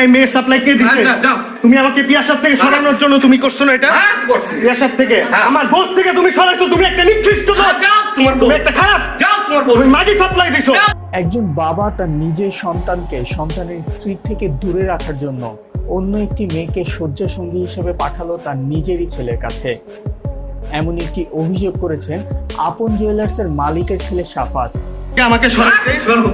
এই সাপ্লাই কে দিছে? হ্যাঁ, যাও, যাও। তুমি আমাকে পিয়াসার থেকে সরানোর জন্য তুমি করছ না এটা? হ্যাঁ, পিয়াসার থেকে? হ্যাঁ। আমার বোধ থেকে তুমি সরাইছো তুমি একটা নিকৃষ্ট লোক। হ্যাঁ, যাও, তোমার তুমি একটা খারাপ। যাও তোমার বউ। তুমি মাগি সাপ্লাই দিছো। একজন বাবা তার নিজের সন্তানকে সন্তানের স্ত্রীর থেকে দূরে রাখার জন্য অন্য একটি মেয়েকে শয্যাসঙ্গী হিসেবে পাঠালো তার নিজেরই ছেলের কাছে। এমন একটি অভিযোগ করেছেন আপন জুয়েলার্সের মালিকের ছেলে সাফাত। আমাকে সরাইছে শোনো,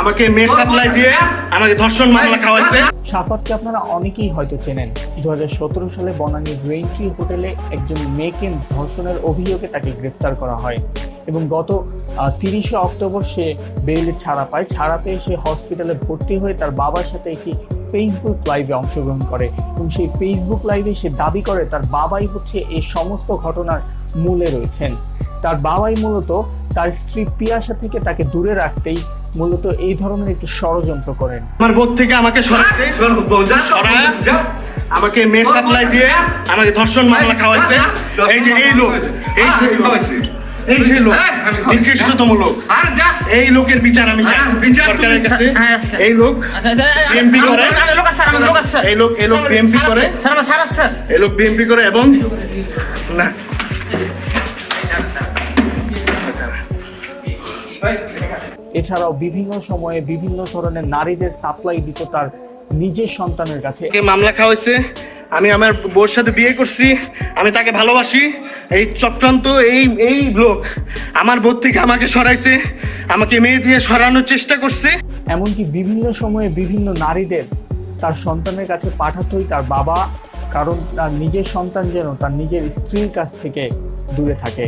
আমাকে মেয়ে সাপ্লাই দিয়ে আমাকে ধর্ষণ মামলা খাওয়াইছে। সাফাতকে আপনারা অনেকেই হয়তো চেনেন। দুহাজার সতেরো সালে বনানীর রেইনট্রি হোটেলে একজন মেয়েকে ধর্ষণের অভিযোগে তাকে গ্রেফতার করা হয় এবং গত তিরিশে অক্টোবর সে বেইলে ছাড়া পায়। ছাড়া পেয়ে সে হসপিটালে ভর্তি হয়ে তার বাবার সাথে একটি ফেসবুক লাইভে অংশগ্রহণ করে এবং সেই ফেসবুক লাইভে সে দাবি করে তার বাবাই হচ্ছে এই সমস্ত ঘটনার মূলে রয়েছেন। তার বাবাই মূলত তার স্ত্রী পিয়াসা থেকে তাকে দূরে রাখতেই মূলত এই ধরনের একটি ষড়যন্ত্র করেন আমার বোধ থেকে আমাকে। আমাকে মেয়ে সাপ্লাই দিয়ে আমাকে ধর্ষণ মামলা খাওয়াইছে এই যে এই লোক এই। এই সেই লোক। নিকৃষ্টতম লোক আর যা। এই লোকের বিচার আমি চাই বিচার সরকারের কাছে। এই লোক আমি- করে? লোক আছে, আমি লোক আছে। এই লোক এই লোক বিএমপি করে স্যার আমার স্যার আছে, স্যার। এই লোক বিএমপি করে এবং না এছাড়াও বিভিন্ন সময়ে বিভিন্ন ধরনের নারীদের সাপ্লাই দিত তার নিজের সন্তানের কাছে। মামলা খাওয়াইছে আমি আমার বউর সাথে বিয়ে করছি। আমি তাকে ভালোবাসি। এই চক্রান্ত এই এই লোক আমার বোধ থেকে আমাকে সরাইছে। আমাকে মেয়ে দিয়ে সরানোর চেষ্টা করছে। এমনকি বিভিন্ন সময়ে বিভিন্ন নারীদের তার সন্তানের কাছে পাঠাতই তার বাবা কারণ তার নিজের সন্তান যেন তার নিজের স্ত্রীর কাছ থেকে দূরে থাকে।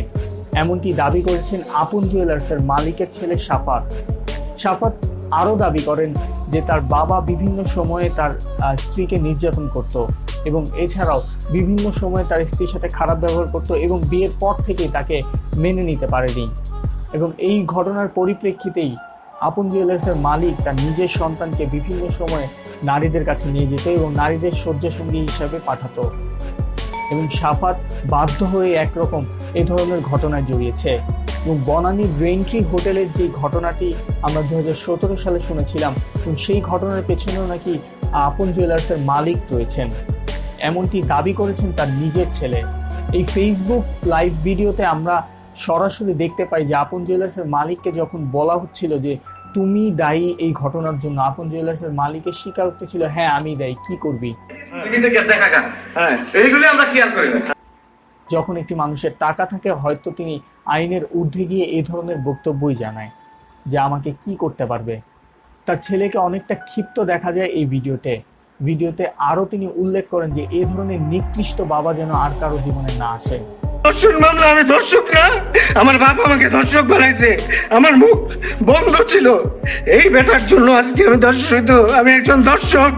এমনটি দাবি করেছেন আপন জুয়েলার্সের মালিকের ছেলে সাফাত সাফাত আরও দাবি করেন যে তার বাবা বিভিন্ন সময়ে তার স্ত্রীকে নির্যাতন করত এবং এছাড়াও বিভিন্ন সময়ে তার স্ত্রীর সাথে খারাপ ব্যবহার করত এবং বিয়ের পর থেকেই তাকে মেনে নিতে পারেনি। এবং এই ঘটনার পরিপ্রেক্ষিতেই আপন জুয়েলার্সের মালিক তার নিজের সন্তানকে বিভিন্ন সময়ে নারীদের কাছে নিয়ে যেত এবং নারীদের শয্যাসঙ্গী হিসাবে পাঠাতো। এবং সাফাত বাধ্য হয়ে একরকম এ ধরনের ঘটনায় জড়িয়েছে। এবং বনানী গ্রেনট্রি হোটেলের যে ঘটনাটি আমরা দু হাজার সতেরো সালে শুনেছিলাম, এবং সেই ঘটনার পেছনেও নাকি আপন জুয়েলার্সের মালিক রয়েছেন। এমনটি দাবি করেছেন তার নিজের ছেলে। এই ফেসবুক লাইভ ভিডিওতে আমরা সরাসরি দেখতে পাই যে আপন জুয়েলার্সের মালিককে যখন বলা হচ্ছিল যে, তুমি দায়ী এই ঘটনার জন্য। আপন জুয়েলার্সের মালিকের স্বীকারোক্তি ছিল হ্যাঁ আমি দায়ী, কি করবি? টিভি থেকে দেখা। হ্যাঁ। এইগুলি আমরা খেয়াল করি না। যখন একটি মানুষের টাকা থাকে হয়তো তিনি আইনের ঊর্ধ্বে গিয়ে এই ধরনের বক্তব্যই জানায় যে আমাকে কি করতে পারবে। তার ছেলেকে অনেকটা ক্ষিপ্ত দেখা যায় এই ভিডিওতে। ভিডিওতে আরও তিনি উল্লেখ করেন যে এই ধরনের নিকৃষ্ট বাবা যেন আর কারও জীবনে না আসে। ধর্ষণ মামলা আমি ধর্ষক না। আমার বাপ আমাকে ধর্ষক বানাইছে। আমার মুখ বন্ধ ছিল। এই বেটার জন্য আজকে আমি ধর্ষিত। আমি একজন দর্শক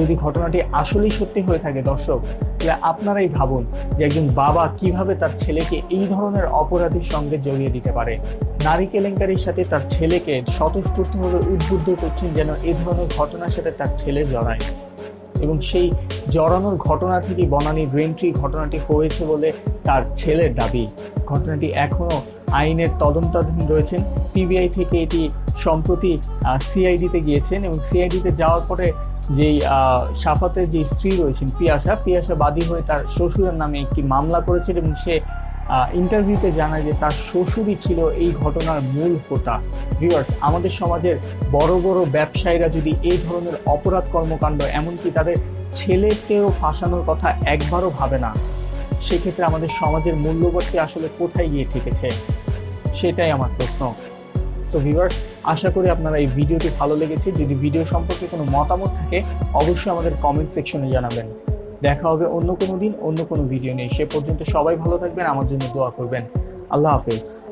যদি ঘটনাটি আসলেই সত্যি হয়ে থাকে, দর্শক, তাহলে আপনারাই ভাবুন যে একজন বাবা কীভাবে তার ছেলেকে এই ধরনের অপরাধের সঙ্গে জড়িয়ে দিতে পারে। নারী কেলেঙ্কারির সাথে তার ছেলেকে স্বতঃস্ফূর্তভাবে উদ্বুদ্ধ করছেন যেন এই ধরনের ঘটনার সাথে তার ছেলে জড়ায়। এবং সেই জড়ানোর ঘটনা থেকে বনানী গ্রেন্ট্রি ঘটনাটি হয়েছে বলে তার ছেলের দাবি। ঘটনাটি এখনও আইনের তদন্তাধীন রয়েছেন। সিবিআই থেকে এটি সম্প্রতি সিআইডিতে গিয়েছেন এবং সিআইডিতে যাওয়ার পরে যেই সাফাতের যে স্ত্রী রয়েছেন পিয়াসা পিয়াসা বাদী হয়ে তার শ্বশুরের নামে একটি মামলা করেছেন এবং সে ইন্টারভিউতে জানায় যে তার শ্বশুরই ছিল এই ঘটনার মূল হোতা। ভিউয়ার্স, আমাদের সমাজের বড় বড় ব্যবসায়ীরা যদি এই ধরনের অপরাধ কর্মকাণ্ড এমনকি তাদের ছেলেকেও ফাঁসানোর কথা একবারও ভাবে না, সেক্ষেত্রে আমাদের সমাজের মূল্যবোধটি আসলে কোথায় গিয়ে ঠেকেছে? সেটাই আমার প্রশ্ন। তো ভিউয়ার্স আশা করি আপনারা এই ভিডিওটি ভালো লেগেছে। যদি ভিডিও সম্পর্কে কোনো মতামত থাকে, অবশ্যই আমাদের কমেন্ট সেকশনে জানাবেন। দেখা হবে অন্য কোনো দিন, অন্য কোনো ভিডিও নিয়ে। সে পর্যন্ত সবাই ভালো থাকবেন, আমার জন্য দোয়া করবেন। আল্লাহ হাফেজ।